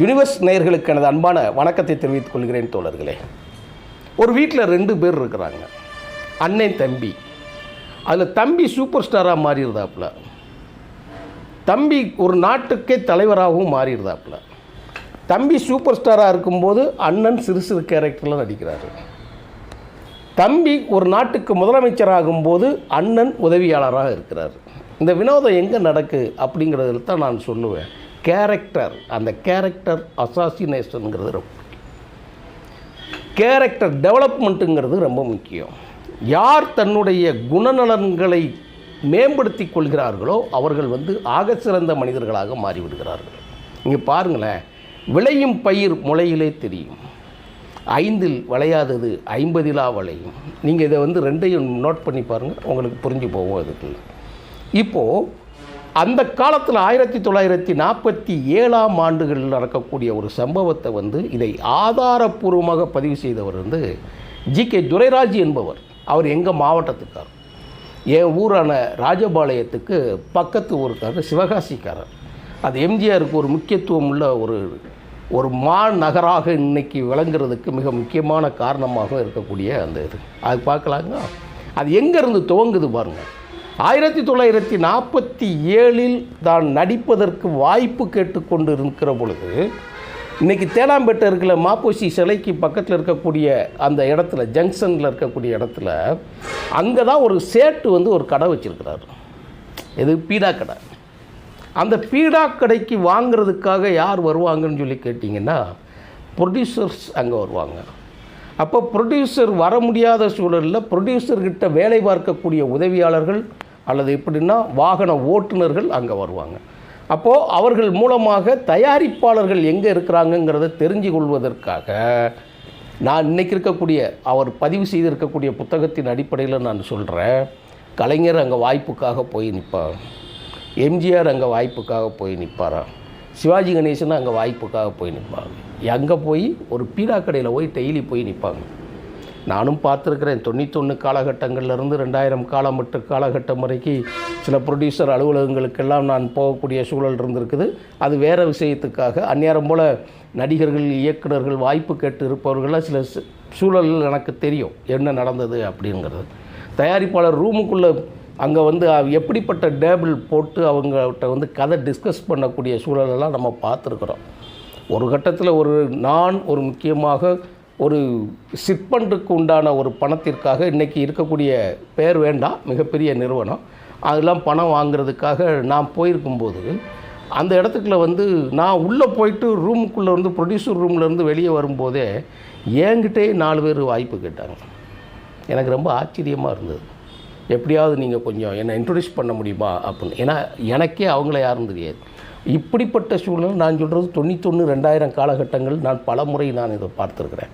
Universe நேயர்களுக்கு எனது அன்பான வணக்கத்தை தெரிவித்துக் கொள்கிறேன் தோழர்களே. ஒரு வீட்டில் ரெண்டு பேர் இருக்கிறாங்க. அண்ணன் தம்பி. அதில் தம்பி சூப்பர் ஸ்டாராக மாறிடுதாப்புல தம்பி ஒரு நாட்டுக்கே தலைவராகவும் மாறிடுதாப்புல தம்பி சூப்பர் ஸ்டாராக இருக்கும்போது அண்ணன் சிறு சிறு கேரக்டரில் நடிக்கிறாரு. தம்பி ஒரு நாட்டுக்கு முதலமைச்சராகும்போது அண்ணன் உதவியாளராக இருக்கிறார். இந்த வினோதம் எங்கே நடக்கு அப்படிங்கிறதுல தான் நான் சொல்லுவேன். கேரக்டர் அந்த கேரக்டர் அசாசினேஷனுங்கிறது ரொம்ப கேரக்டர் டெவலப்மெண்ட்டுங்கிறது ரொம்ப முக்கியம். யார் தன்னுடைய குணநலன்களை மேம்படுத்தி கொள்கிறார்களோ அவர்கள் வந்து ஆக சிறந்த மனிதர்களாக மாறிவிடுகிறார்கள். இங்கே பாருங்களேன் விளையும் பயிர் முளையிலே தெரியும். ஐந்தில் விளையாதது ஐம்பதிலா விளையும். நீங்கள் இதை வந்து ரெண்டையும் நோட் பண்ணி பாருங்கள் உங்களுக்கு புரிஞ்சு போகும் அதுக்குள்ள. இப்போது அந்த காலத்தில் ஆயிரத்தி தொள்ளாயிரத்தி நாற்பத்தி ஏழாம் ஆண்டுகளில் நடக்கக்கூடிய ஒரு சம்பவத்தை வந்து இதை ஆதாரப்பூர்வமாக பதிவு செய்தவர் வந்து ஜி கே துரைராஜ் என்பவர். அவர் எங்கள் மாவட்டத்துக்கார் என் ஊரான ராஜபாளையத்துக்கு பக்கத்து ஊருக்காரர் சிவகாசிக்காரர். அது எம்ஜிஆருக்கு ஒரு முக்கியத்துவம் உள்ள ஒரு ஒரு மாநகராக இன்னைக்கு விளங்குறதுக்கு மிக முக்கியமான காரணமாக இருக்கக்கூடிய அந்த இது. அது பார்க்கலாங்க அது எங்கேருந்து துவங்குது பாருங்கள் ஆயிரத்தி தொள்ளாயிரத்தி நாற்பத்தி ஏழில் தான் நடிப்பதற்கு வாய்ப்பு கேட்டுக்கொண்டு இருக்கிற பொழுது இன்றைக்கி தேனாம்பேட்டை இருக்கிற மாப்போசி சிலைக்கு பக்கத்தில் இருக்கக்கூடிய அந்த இடத்துல ஜங்ஷனில் இருக்கக்கூடிய இடத்துல அங்கே தான் ஒரு சேட்டு வந்து ஒரு கடை வச்சுருக்கிறார். இது பீடா கடை. அந்த பீடா கடைக்கு வாங்குறதுக்காக யார் வருவாங்கன்னு சொல்லி கேட்டிங்கன்னா ப்ரொடியூசர்ஸ் அங்கே வருவாங்க. அப்போ ப்ரொடியூசர் வர முடியாத சூழலில் ப்ரொடியூசர்கிட்ட வேலை பார்க்கக்கூடிய உதவியாளர்கள் அல்லது எப்படின்னா வாகன ஓட்டுநர்கள் அங்கே வருவாங்க. அப்போது அவர்கள் மூலமாக தயாரிப்பாளர்கள் எங்கே இருக்கிறாங்கங்கிறத தெரிஞ்சு கொள்வதற்காக நான் இன்னைக்கு இருக்கக்கூடிய அவர் பதிவு செய்திருக்கக்கூடிய புத்தகத்தின் அடிப்படையில் நான் சொல்கிறேன் கலைஞர் அங்கே வாய்ப்புக்காக போய் நிற்பார் எம்ஜிஆர் அங்கே வாய்ப்புக்காக போய் நிற்பாராம் சிவாஜி கணேசன் அங்கே வாய்ப்புக்காக போய் நிற்பாங்க அங்கே போய் ஒரு பீடா கடையில் போய் டெய்லி போய் நிற்பாங்க நானும் பார்த்துருக்குறேன். தொண்ணூத்தொன்று காலகட்டங்கள்லேருந்து ரெண்டாயிரம் காலமட்டு காலகட்டம் வரைக்கும் சில ப்ரொடியூசர் அலுவலகங்களுக்கெல்லாம் நான் போகக்கூடிய சூழல் இருந்திருக்குது. அது வேறு விஷயத்துக்காக. அந்நேரம் போல் நடிகர்கள் இயக்குனர்கள் வாய்ப்பு கேட்டு இருப்பவர்களாக சில சூழல்கள் எனக்கு தெரியும். என்ன நடந்தது அப்படிங்கிறது. தயாரிப்பாளர் ரூமுக்குள்ளே அங்கே வந்து எப்படிப்பட்ட டேபிள் போட்டு அவங்ககிட்ட வந்து கதை டிஸ்கஸ் பண்ணக்கூடிய சூழலெல்லாம் நம்ம பார்த்துருக்குறோம். ஒரு கட்டத்தில் ஒரு நான் ஒரு முக்கியமாக ஒரு சிற்பன்றுக்கு உண்டான ஒரு பணத்திற்காக இன்றைக்கி இருக்கக்கூடிய பேர் வேண்டாம் மிகப்பெரிய நிறுவனம். அதெல்லாம் பணம் வாங்குறதுக்காக நான் போயிருக்கும்போது அந்த இடத்துக்குள்ள வந்து நான் உள்ளே போயிட்டு ரூமுக்குள்ளே இருந்து ப்ரொடியூசர் ரூம்லேருந்து வெளியே வரும்போதே என்கிட்டே நாலு பேர் வாய்ப்பு கேட்டாங்க. எனக்கு ரொம்ப ஆச்சரியமாக இருந்தது. எப்படியாவது நீங்கள் கொஞ்சம் என்னை இன்ட்ரடியூஸ் பண்ண முடியுமா அப்படின்னு. ஏன்னா எனக்கே அவங்கள யாரும் தெரியாது. இப்படிப்பட்ட சூழ்நிலை நான் சொல்கிறது தொண்ணூத்தொன்று ரெண்டாயிரம் காலகட்டங்கள் நான் பல முறை நான் இதை பார்த்துருக்குறேன்.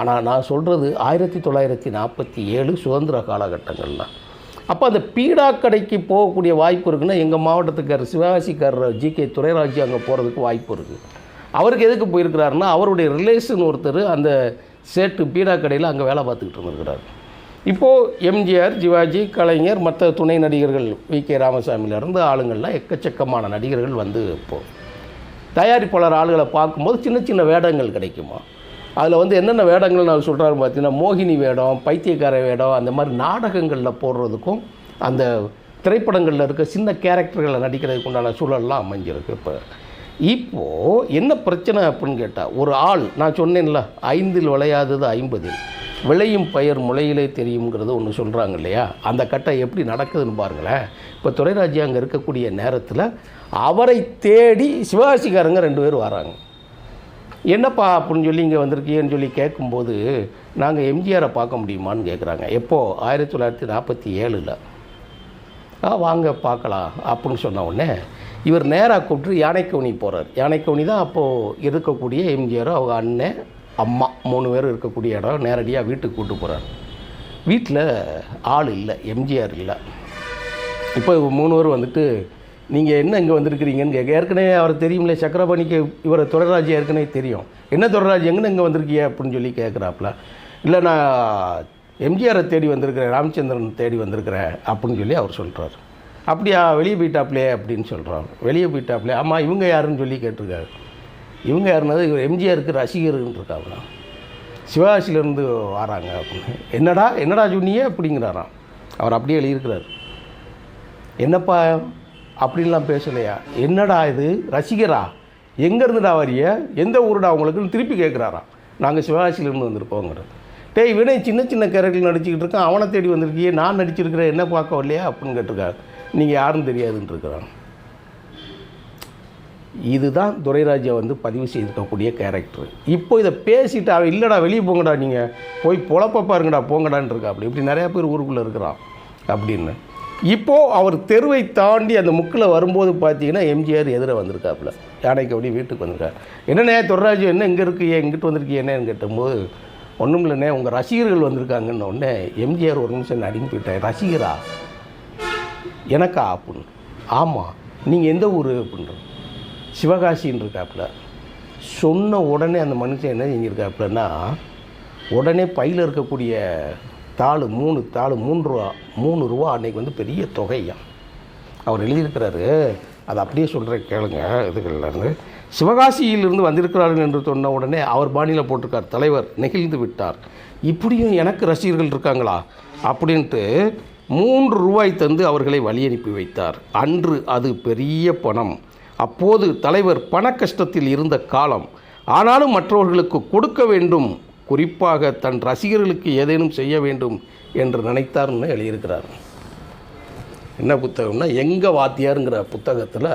ஆனால் நான் சொல்கிறது ஆயிரத்தி தொள்ளாயிரத்தி நாற்பத்தி ஏழு சுதந்திர காலகட்டங்கள்லாம் அப்போ அந்த பீடா கடைக்கு போகக்கூடிய வாய்ப்பு இருக்குன்னா எங்கள் மாவட்டத்துக்கார் சிவகாசிக்காரர் ஜி கே துரைராஜ் அங்கே போகிறதுக்கு வாய்ப்பு இருக்குது. அவருக்கு எதுக்கு போயிருக்கிறாருன்னா அவருடைய ரிலேஷன் ஒருத்தர் அந்த சேட்டு பீடா கடையில் அங்கே வேலை பார்த்துக்கிட்டு இருந்திருக்கிறார். இப்போது எம்ஜிஆர் சிவாஜி கலைஞர் மற்ற துணை நடிகர்கள் வி கே ராமசாமியிலேருந்து ஆளுங்கள்லாம் எக்கச்சக்கமான நடிகர்கள் வந்து இப்போது தயாரிப்பாளர் ஆளுகளை பார்க்கும்போது சின்ன சின்ன வேடங்கள் கிடைக்குமா? அதில் வந்து என்னென்ன வேடங்கள் நான் சொல்கிறாரு பார்த்தீங்கன்னா மோகினி வேடம் பைத்தியக்கார வேடம் அந்த மாதிரி நாடகங்களில் போடுறதுக்கும் அந்த திரைப்படங்களில் இருக்க சின்ன கேரக்டர்களை நடிக்கிறதுக்கு உண்டான சூழல்லாம் அமைஞ்சிருக்கு இப்போ. இப்போது என்ன பிரச்சனை அப்படின்னு கேட்டால் ஒரு ஆள் நான் சொன்னேன்ல ஐந்தில் விளையாதது ஐம்பதில். விளையும் பயிர் முளையிலே தெரியுங்கிறது ஒன்று சொல்கிறாங்க இல்லையா? அந்த கட்டம் எப்படி நடக்குதுன்னு பாருங்களேன். இப்போ துறைராஜி அங்கே இருக்கக்கூடிய நேரத்தில் அவரை தேடி சிவகாசிக்காரங்க ரெண்டு பேர் வராங்க. என்னப்பா அப்படின்னு சொல்லி இங்கே வந்திருக்கீங்கன்னு சொல்லி கேட்கும்போது நாங்கள் எம்ஜிஆரை பார்க்க முடியுமான்னு கேட்குறாங்க எப்போது ஆயிரத்தி தொள்ளாயிரத்தி நாற்பத்தி ஏழில். ஆ வாங்க பார்க்கலாம் அப்படின்னு சொன்ன உடனே இவர் நேராக கூப்பிட்டு யானைக்கவுனி போகிறார் யானைக்கவுனி தான் அப்போது இருக்கக்கூடிய எம்ஜிஆர் அவங்க அண்ணன் அம்மா மூணு பேரும் இருக்கக்கூடிய இடம். நேரடியாக வீட்டுக்கு கூப்பிட்டு போகிறார் வீட்டில் ஆள் இல்லை எம்ஜிஆர் இல்லை. இப்போ மூணு பேர் வந்துட்டு நீங்கள் என்ன இங்கே வந்திருக்கிறீங்கன்னு கேட்க ஏற்கனவே அவர் தெரியும்ல சக்கரபாணிக்கு இவரை தொடராஜ் ஏற்கனவே தெரியும். என்ன தொடராஜ் எங்கே இங்கே வந்திருக்கிய அப்படின்னு சொல்லி கேட்குறாப்புல இல்லை நான் எம்ஜிஆரை தேடி வந்திருக்கிறேன் ராமச்சந்திரன் தேடி வந்திருக்கிறேன் அப்படின்னு சொல்லி அவர் சொல்கிறார் அப்படியா வெளியே போயிட்டாப்லே அப்படின்னு சொல்கிறார் வெளியே போயிட்டாப்லே. ஆமாம் இவங்க யாருன்னு சொல்லி கேட்டிருக்காரு. இவங்க யாருனது இவர் எம்ஜிஆருக்கு ரசிகர்ன்னு இருக்காங்களா சிவகாசியிலேருந்து வராங்க அப்படின்னு. என்னடா என்னடா சொன்னியே அப்படிங்கிறாராம். அவர் அப்படியே எழுதியிருக்கிறார். என்னப்பா அப்படின்லாம் பேசலையா? என்னடா இது? ரசிகரா? எங்கேருந்துடா வரிய? எந்த ஊருடா உங்களுக்குன்னு திருப்பி கேட்குறாராம் நாங்கள் சிவகாசியிலேருந்து வந்திருப்போங்கிறது. டேய் வினய் சின்ன சின்ன கேரக்டர் நடிச்சுக்கிட்டு இருக்கான். அவனை தேடி வந்திருக்கியே. நான் நடிச்சிருக்கிறேன். என்ன பார்க்க வரலையா? அப்படின்னு கேட்டிருக்காரு. நீங்கள் யாரும் தெரியாதுன்ட்டுருக்கிறான் இதுதான் துரைராஜா வந்து பதிவு செய்திருக்கக்கூடிய கேரக்டர். இப்போ இதை பேசிட்டு அவன் இல்லைடா வெளியே போங்கடா நீங்கள் போய் பொழப்ப பாருங்கடா போங்கடான்னு இருக்கா அப்படி இப்படி நிறையா பேர் ஊருக்குள்ளே இருக்கிறான். அப்படின்னு. இப்போது அவர் தெருவை தாண்டி அந்த முக்கில் வரும்போது பார்த்தீங்கன்னா எம்ஜிஆர் எதிர வந்திருக்காப்புல. யானைக்கு அப்படி வீட்டுக்கு வந்திருக்காரு. என்னண்ணே துர்ராஜு என்ன இங்கே இருக்கியே இங்கிட்டு வந்திருக்கியே என்னன்னு கேட்டும்போது ஒன்றும் இல்லைண்ணே உங்கள் ரசிகர்கள் வந்திருக்காங்கன்னு உடனே எம்ஜிஆர் ஒரு நிமிஷம் அடிங்கி போயிட்டார். ரசிகரா? எனக்கா? அப்படின்னு. ஆமாம் நீங்கள் எந்த ஊர்? அப்படின்ற சிவகாசின்னு இருக்காப்புல. சொன்ன உடனே அந்த மனுஷன் என்ன செஞ்சுருக்காப்புலன்னா உடனே பையில் இருக்கக்கூடிய தாள் மூணு தாள் மூன்று ரூபா மூணு ரூபா அன்றைக்கி வந்து பெரிய தொகையா அவர் எழுதியிருக்கிறாரு. அதை அப்படியே சொல்கிற கேளுங்க இதுகள்லேருந்து சிவகாசியிலிருந்து வந்திருக்கிறார்கள் என்று சொன்ன உடனே அவர் பாணியில் போட்டிருக்கார் தலைவர் நெகிழ்ந்து விட்டார். இப்படியும் எனக்கு ரசிகர்கள் இருக்காங்களா? அப்படின்ட்டு மூன்று ரூபாய் தந்து அவர்களை வழி அனுப்பி வைத்தார். அன்று அது பெரிய பணம். அப்போது தலைவர் பண கஷ்டத்தில் இருந்த காலம். ஆனாலும் மற்றவர்களுக்கு கொடுக்க வேண்டும் குறிப்பாக தன் ரசிகர்களுக்கு ஏதேனும் செய்ய வேண்டும் என்று நினைத்தார்னு எழுதியிருக்கிறார். என்ன புத்தகம்னா எங்கள் வாத்தியாருங்கிற புத்தகத்தில்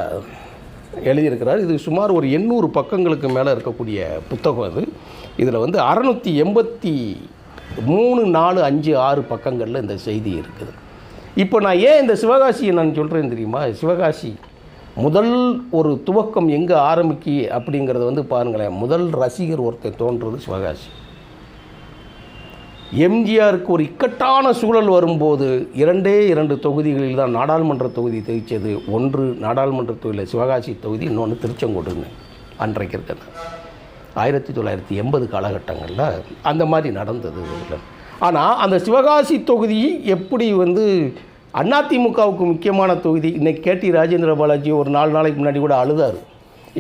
எழுதியிருக்கிறார். இது சுமார் ஒரு எண்ணூறு பக்கங்களுக்கு மேலே இருக்கக்கூடிய புத்தகம் அது. இதில் வந்து அறநூற்றி எண்பத்தி மூணு நாலு அஞ்சு ஆறு பக்கங்களில் இந்த செய்தி இருக்குது. இப்போ நான் ஏன் இந்த சிவகாசியை நான் சொல்கிறேன் தெரியுமா? சிவகாசி முதல் ஒரு துவக்கம் எங்கே ஆரம்பிக்கு அப்படிங்கிறத வந்து பாருங்களேன். முதல் ரசிகர் ஒருத்தர் தோன்றது சிவகாசி. எம்ஜிஆருக்கு ஒரு இக்கட்டான சூழல் வரும்போது இரண்டே இரண்டு தொகுதிகளில் தான் நாடாளுமன்ற தொகுதி தெரிவித்தது ஒன்று நாடாளுமன்ற தொகுதியில் சிவகாசி தொகுதி இன்னொன்று திருச்செங்கோடுன்னு அன்றைக்கு இருக்கிறது. ஆயிரத்தி தொள்ளாயிரத்தி எண்பது காலகட்டங்களில் அந்த மாதிரி நடந்தது. இதில் ஆனால் அந்த சிவகாசி தொகுதி எப்படி வந்து அதிமுகவுக்கு முக்கியமான தொகுதி இன்னைக்கு கேடி ராஜேந்திர பாலாஜி ஒரு நாலு நாளைக்கு முன்னாடி கூட அழுதார்.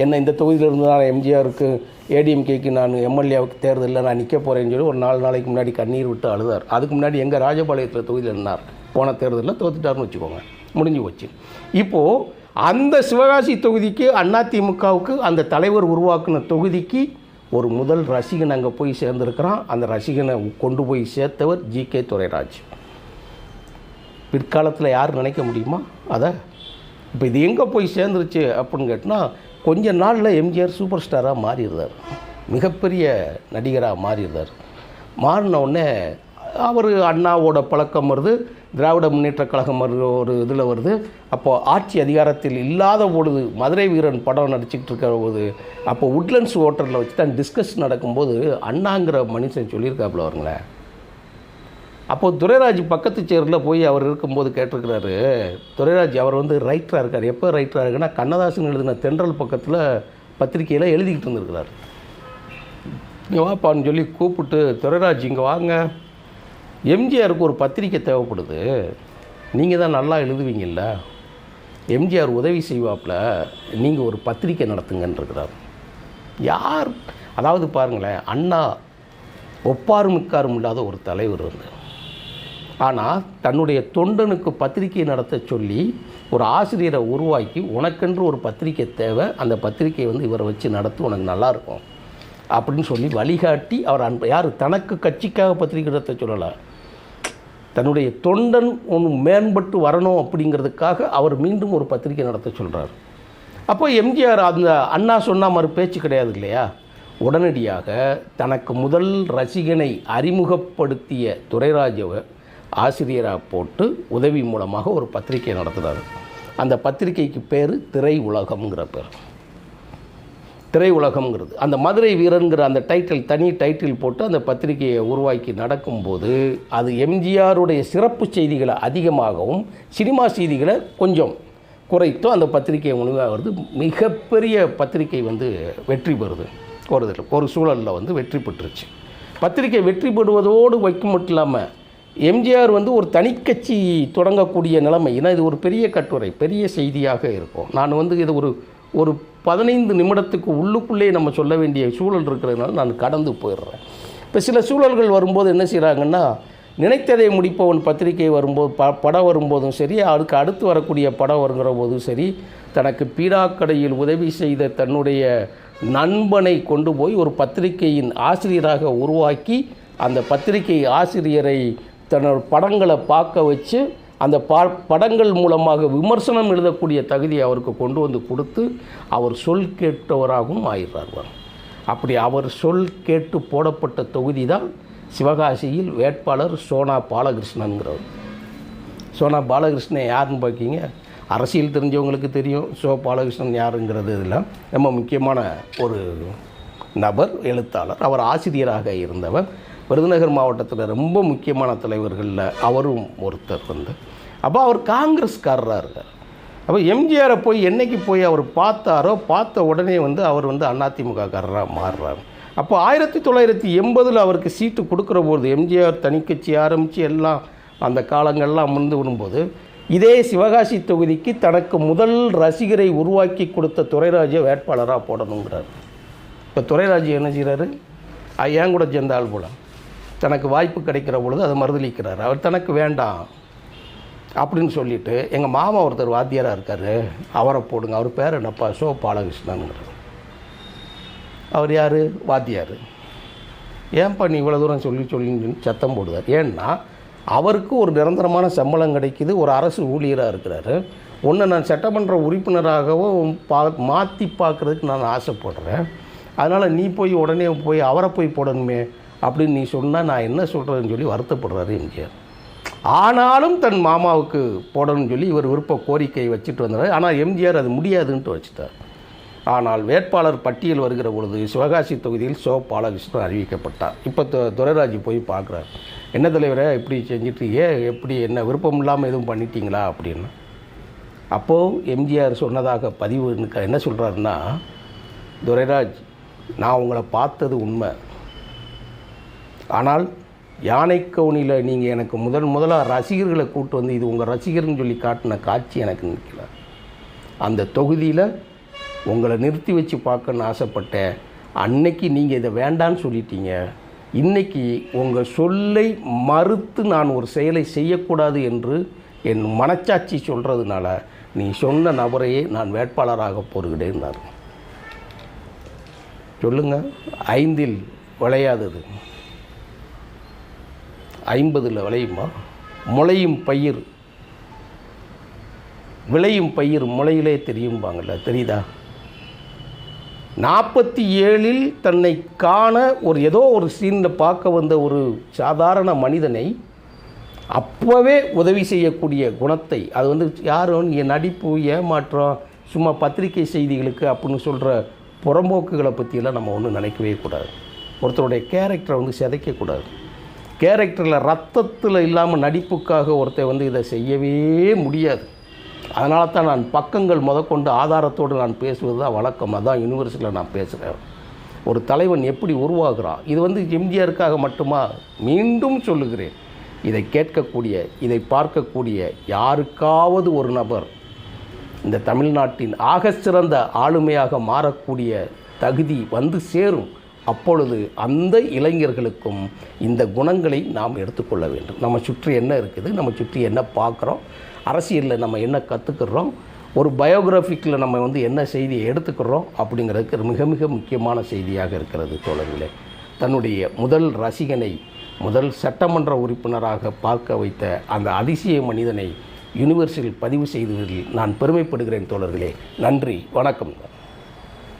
என்ன இந்த தொகுதியில் இருந்து தான் எம்ஜிஆருக்கு ஏடிஎம்கேக்கு நான் எம்எல்ஏவுக்கு தேர்தலில் நான் நிற்க போகிறேன்னு சொல்லி ஒரு நாலு நாளைக்கு முன்னாடி கண்ணீர் விட்டு அழுதார். அதுக்கு முன்னாடி எங்கள் ராஜபாளையத்தில் தொகுதியில் இருந்தார். போன தேர்தலில் தோத்துட்டாருன்னு வச்சுக்கோங்க. முடிஞ்சு போச்சு. இப்போது அந்த சிவகாசி தொகுதிக்கு அதிமுகவுக்கு அந்த தலைவர் உருவாக்குன தொகுதிக்கு ஒரு முதல் ரசிகன் அங்கே போய் சேர்ந்துருக்கிறான். அந்த ரசிகனை கொண்டு போய் சேர்த்தவர் ஜி கே துரைராஜ். பிற்காலத்தில் யார் நினைக்க முடியுமா? அதை இப்போ இது எங்கே போய் சேர்ந்துருச்சு அப்படின்னு கேட்டினா கொஞ்ச நாளில் எம்ஜிஆர் சூப்பர் ஸ்டாராக மாறிடுறார். மிகப்பெரிய நடிகராக மாறிடுறார். மாறின உடனே அவர் அண்ணாவோட பழக்கம் வருது திராவிட முன்னேற்ற கழகம் வருது ஒரு இதில் வருது. அப்போது ஆட்சி அதிகாரத்தில் இல்லாத பொழுது மதுரை வீரன் படம் நடிச்சுக்கிட்டு இருக்கிற போது அப்போ உட்லண்ட்ஸ் ஹோட்டலில் வச்சு தான் டிஸ்கஸ் நடக்கும்போது அண்ணாங்கிற மனுஷன் சொல்லியிருக்காப்புல வருங்களேன் அப்போது துரைராஜ் பக்கத்து சேரில் போய் அவர் இருக்கும்போது கேட்டிருக்கிறாரு துரைராஜ் அவர் வந்து ரைட்டராக இருக்கார். எப்போ ரைட்டராக இருக்குன்னா கண்ணதாசன் எழுதின தென்றல் பக்கத்தில் பத்திரிக்கையில் எழுதிக்கிட்டு இருந்திருக்கிறார். இங்கே வாப்பான்னு சொல்லி கூப்பிட்டு துரைராஜ் இங்கே வாங்க. எம்ஜிஆருக்கு ஒரு பத்திரிக்கை தேவைப்படுது. நீங்கள் தான் நல்லா எழுதுவீங்கல்ல. எம்ஜிஆர் உதவி செய்வாப்புல. நீங்கள் ஒரு பத்திரிக்கை நடத்துங்கன்னு இருக்கிறார் யார்? அதாவது பாருங்களேன் அண்ணா ஒப்பாரும் மிக்காரும் இல்லாத ஒரு தலைவர் வந்து. ஆனால் தன்னுடைய தொண்டனுக்கு பத்திரிக்கை நடத்த சொல்லி ஒரு ஆசிரியரை உருவாக்கி உனக்கென்று ஒரு பத்திரிக்கை தேவை அந்த பத்திரிக்கையை வந்து இவரை வச்சு நடத்து உனக்கு நல்லாயிருக்கும் அப்படின்னு சொல்லி வழிகாட்டி அவர் அன்பு யார்? தனக்கு கட்சிக்காக பத்திரிக்கை நடத்த சொல்லலை. தன்னுடைய தொண்டன் ஒன்று மேம்பட்டு வரணும் அப்படிங்கிறதுக்காக அவர் மீண்டும் ஒரு பத்திரிக்கை நடத்த சொல்கிறார் அப்போ எம்ஜிஆர் அந்த அண்ணா சொன்ன மாதிரி பேச்சு கிடையாது இல்லையா? உடனடியாக தனக்கு முதல் ரசிகனை அறிமுகப்படுத்திய துரைராஜவை ஆசிரியராக போட்டு உதவி மூலமாக ஒரு பத்திரிக்கை நடத்துகிறார் அந்த பத்திரிக்கைக்கு பேர் திரை உலகம்ங்கிற பேர். திரை உலகம்ங்கிறது அந்த மதுரை வீரனுங்கிற அந்த டைட்டில் தனி டைட்டில் போட்டு அந்த பத்திரிகையை உருவாக்கி நடக்கும்போது அது எம்ஜிஆருடைய சிறப்பு செய்திகளை அதிகமாகவும் சினிமா செய்திகளை கொஞ்சம் குறைத்தும் அந்த பத்திரிகை ஒழுங்காக வருது மிகப்பெரிய பத்திரிகை வந்து வெற்றி பெறுது. ஒரு ஒரு சூழலில் வந்து வெற்றி பெற்றுச்சு. பத்திரிகை வெற்றி பெறுவதோடு வைக்க மட்டும் இல்லாமல் எம்ஜிஆர் வந்து ஒரு தனிக்கட்சி தொடங்கக்கூடிய நிலைமை. ஏன்னா இது ஒரு பெரிய கட்டுரை பெரிய செய்தியாக இருக்கும். நான் வந்து இது ஒரு ஒரு பதினைந்து நிமிடத்துக்கு உள்ளுக்குள்ளே நம்ம சொல்ல வேண்டிய சூழல் இருக்கிறதுனால நான் கடந்து போயிடுறேன். இப்போ சில சூழல்கள் வரும்போது என்ன செய்கிறாங்கன்னா நினைத்ததை முடிப்பவன் பத்திரிகை வரும்போது ப படம் வரும்போதும் சரி அதுக்கு அடுத்து வரக்கூடிய படம் வருகிற போதும் சரி தனக்கு பீடாக்கடையில் உதவி செய்த தன்னுடைய நண்பனை கொண்டு போய் ஒரு பத்திரிகையின் ஆசிரியராக உருவாக்கி அந்த பத்திரிகை ஆசிரியரை தன்னோட படங்களை பார்க்க வச்சு அந்த பா படங்கள் மூலமாக விமர்சனம் எழுதக்கூடிய தகுதி அவருக்கு கொண்டு வந்து கொடுத்து அவர் சொல் கேட்டவராகவும் ஆயிடுறார் அப்படி அவர் சொல் கேட்டு போடப்பட்ட தொகுதி தான் சிவகாசியில் வேட்பாளர் சோனா பாலகிருஷ்ணனுங்கிறவர் சோனா பாலகிருஷ்ணன் யாருன்னு பார்க்கிங்க? அரசியல் தெரிஞ்சவங்களுக்கு தெரியும். சோ பாலகிருஷ்ணன் யாருங்கிறது இதெல்லாம் ரொம்ப முக்கியமான ஒரு நபர் எழுத்தாளர். அவர் ஆசிரியராக இருந்தவர். விருதுநகர் மாவட்டத்தில் ரொம்ப முக்கியமான தலைவர்களில் அவரும் ஒருத்தர் வந்து. அப்போ அவர் காங்கிரஸ்காரராக இருக்கார். அப்போ எம்ஜிஆரை போய் என்னைக்கு போய் அவர் பார்த்தாரோ பார்த்த உடனே வந்து அவர் வந்து அதிமுககாரராக மாறுறாரு. அப்போ ஆயிரத்தி தொள்ளாயிரத்தி எண்பதில் அவருக்கு சீட்டு கொடுக்குற போது எம்ஜிஆர் தனிக்கட்சி ஆரம்பித்து எல்லாம் அந்த காலங்கள்லாம் முந்து விடும்போது இதே சிவகாசி தொகுதிக்கு தனக்கு முதல் ரசிகரை உருவாக்கி கொடுத்த துறைராஜை வேட்பாளராக போடணுங்கிறார். இப்போ துறைராஜ் என்ன செய்கிறாரு அஹ் என் கூட சேர்ந்த ஆள் போல. தனக்கு வாய்ப்பு கிடைக்கிற பொழுது அதை மறுதளிக்கிறார் அவர் தனக்கு வேண்டாம் அப்படின்னு சொல்லிட்டு எங்கள் மாமா ஒருத்தர் வாத்தியாராக இருக்கார். அவரை போடுங்க. அவர் பேர் என்னப்பா? சோ பாலகிருஷ்ணனுங்கிறார் அவர் யார்? வாத்தியார். ஏன்பா நீ இவ்வளோ தூரம் சொல்லி சொல்லி சத்தம் போடுவார் ஏன்னா அவருக்கு ஒரு நிரந்தரமான சம்பளம் கிடைக்கிது. ஒரு அரசு ஊழியராக இருக்கிறாரு. ஒன்று நான் சட்டமன்ற உறுப்பினராகவும் பா மாற்றி பார்க்குறதுக்கு நான் ஆசைப்படுறேன். அதனால் நீ போய் உடனே போய் அவரை போய் போடணுமே. அப்படின்னு நீ சொன்னால் நான் என்ன சொல்கிறேன்னு சொல்லி வருத்தப்படுறாரு எம்ஜிஆர். ஆனாலும் தன் மாமாவுக்கு போடணும்னு சொல்லி இவர் விருப்ப கோரிக்கை வச்சுட்டு வந்தார். ஆனால் எம்ஜிஆர் அது முடியாதுன்ட்டு வச்சுட்டார். ஆனால் வேட்பாளர் பட்டியல் வருகிற பொழுது சிவகாசி தொகுதியில் சோ பாலகிருஷ்ணன் அறிவிக்கப்பட்டார். இப்போ துரைராஜ் போய் பார்க்குறார். என்ன தலைவரே இப்படி செஞ்சுட்டு ஏன் எப்படி என்ன விருப்பம் இல்லாமல் எதுவும் பண்ணிட்டீங்களா? அப்படின்னு. அப்போது எம்ஜிஆர் சொன்னதாக பதிவு என்ன சொல்கிறாருன்னா துரைராஜ் நான் உங்களை பார்த்தது உண்மை. ஆனால் யானைக்கவுனியில் நீங்கள் எனக்கு முதல் முதலாக ரசிகர்களை கூட்டு வந்து இது உங்கள் ரசிகர்னு சொல்லி காட்டின காட்சி எனக்கு நிற்கல அந்த தொகுதியில் உங்களை நிறுத்தி வச்சு பார்க்கணுன்னு ஆசைப்பட்டேன். அன்னைக்கு நீங்கள் இதை வேண்டான்னு சொல்லிட்டீங்க. இன்னைக்கு உங்கள் சொல்லை மறுத்து நான் ஒரு செயலை செய்யக்கூடாது என்று என் மனச்சாட்சி சொல்கிறதுனால நீ சொன்ன நபரையே நான் வேட்பாளராக போருகிறேன்னார் சொல்லுங்கள் ஐந்தில் விளையாதது. ஐம்பதில் விளையுமா? முளையும் பயிர். விளையும் பயிர் முளையிலே தெரியும்பாங்கள்ல தெரியுதா? நாற்பத்தி ஏழில் தன்னை காண ஒரு ஏதோ ஒரு சீனில் பார்க்க வந்த ஒரு சாதாரண மனிதனை அப்போவே உதவி செய்யக்கூடிய குணத்தை அது வந்து யாரும் என் நடிப்பு ஏமாற்றம் சும்மா பத்திரிகை செய்திகளுக்கு அப்படின்னு சொல்கிற புறம்போக்குகளை பற்றியெல்லாம் நம்ம ஒன்றும் நினைக்கவே கூடாது. ஒருத்தருடைய கேரக்டரை வந்து சிதைக்கக்கூடாது கேரக்டரில் ரத்தத்தில் இல்லாமல் நடிப்புக்காக ஒருத்தர் வந்து இதை செய்யவே முடியாது. அதனால தான் நான் பக்கங்கள் முதற்கொண்டு ஆதாரத்தோடு நான் பேசுவது தான் வழக்கம். அதான் யூனிவர்சிட்டியில் நான் பேசுகிறேன் ஒரு தலைவன் எப்படி உருவாகிறான் இது வந்து எம்ஜிஆருக்காக மட்டுமா? மீண்டும் சொல்லுகிறேன். இதை கேட்கக்கூடிய இதை பார்க்கக்கூடிய யாருக்காவது ஒரு நபர் இந்த தமிழ்நாட்டின் ஆகச்சிறந்த ஆளுமையாக மாறக்கூடிய தகுதி வந்து சேரும். அப்பொழுது அந்த இளைஞர்களுக்கும் இந்த குணங்களை நாம் எடுத்துக்கொள்ள வேண்டும். நம்ம சுற்றி என்ன இருக்குது? நம்ம சுற்றி என்ன பார்க்குறோம்? அரசியலில் நம்ம என்ன கற்றுக்கிறோம் ஒரு பயோகிராஃபிக்கில் நம்ம வந்து என்ன செய்தியை எடுத்துக்கிறோம்? அப்படிங்கிறதுக்கு மிக மிக முக்கியமான செய்தியாக இருக்கிறது தோழர்களே. தன்னுடைய முதல் ரசிகனை முதல் சட்டமன்ற உறுப்பினராக பார்க்க வைத்த அந்த அதிசய மனிதனை யூனிவர்சில் பதிவு செய்ததில் நான் பெருமைப்படுகிறேன் தோழர்களே. நன்றி வணக்கம்.